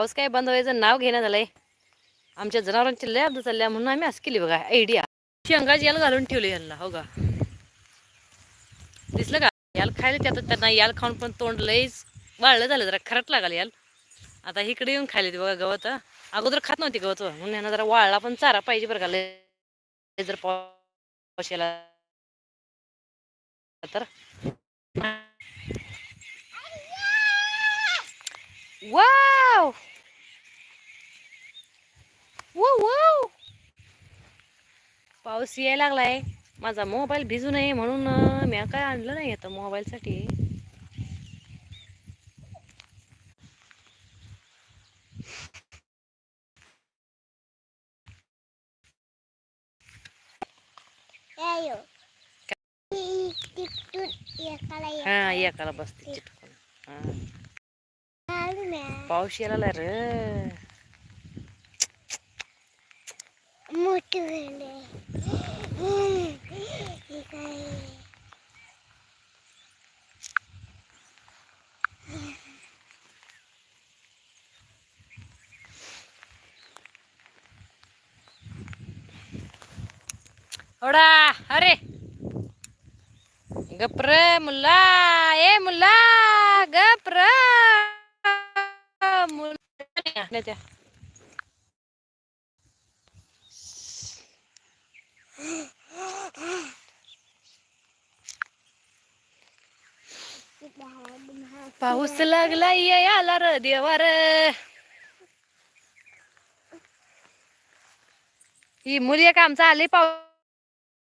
पाऊस काय बंद व्हायचं नाव घेण्यात आलंय आमच्या जनावरांची लय अब्द चालल्या म्हणून आम्ही असं केली बघा आयडिया शेंगा याला घालून ठेवले यांना हो का? दिसलं का? याल खायला त्यात त्यांना याल खाऊन पण तोंड लईच वाळलं झालं जरा खरट लागाल याल. आता इकडे येऊन खायला बघा गवत. अगोदर खात नव्हती गवत म्हणून यांना जरा वाळला पण चारा पाहिजे बरं का लय जर पाऊस याला तर. पाऊस यायला लागलाय. माझा मोबाईल भिजू नये म्हणून मी काय आणलं नाही आता मोबाईलसाठी. हा एकाला बसते चिटकून. हा. पाऊस यायला रे. Mutu ओढा ओडा अरे गप्र मुल्ला ए मुल्ला गप्र मुल्ला. पाऊस लागला याला र देवार ही मुली एक आमचा आली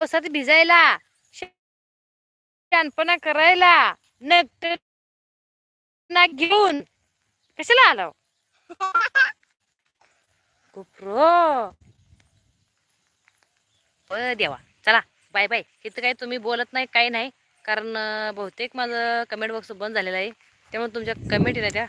पावसात भिजायला? शानपणा करायला. नट ना घेऊन. कशाला आलो कुप्रो. देवा. चला. Bye bye. इथं काही तुम्ही बोलत नाही काही नाही. कारण बहुतेक माझं कमेंट बॉक्स बंद झालेलं आहे. त्यामुळे तुमच्या कमेंट येत्या त्या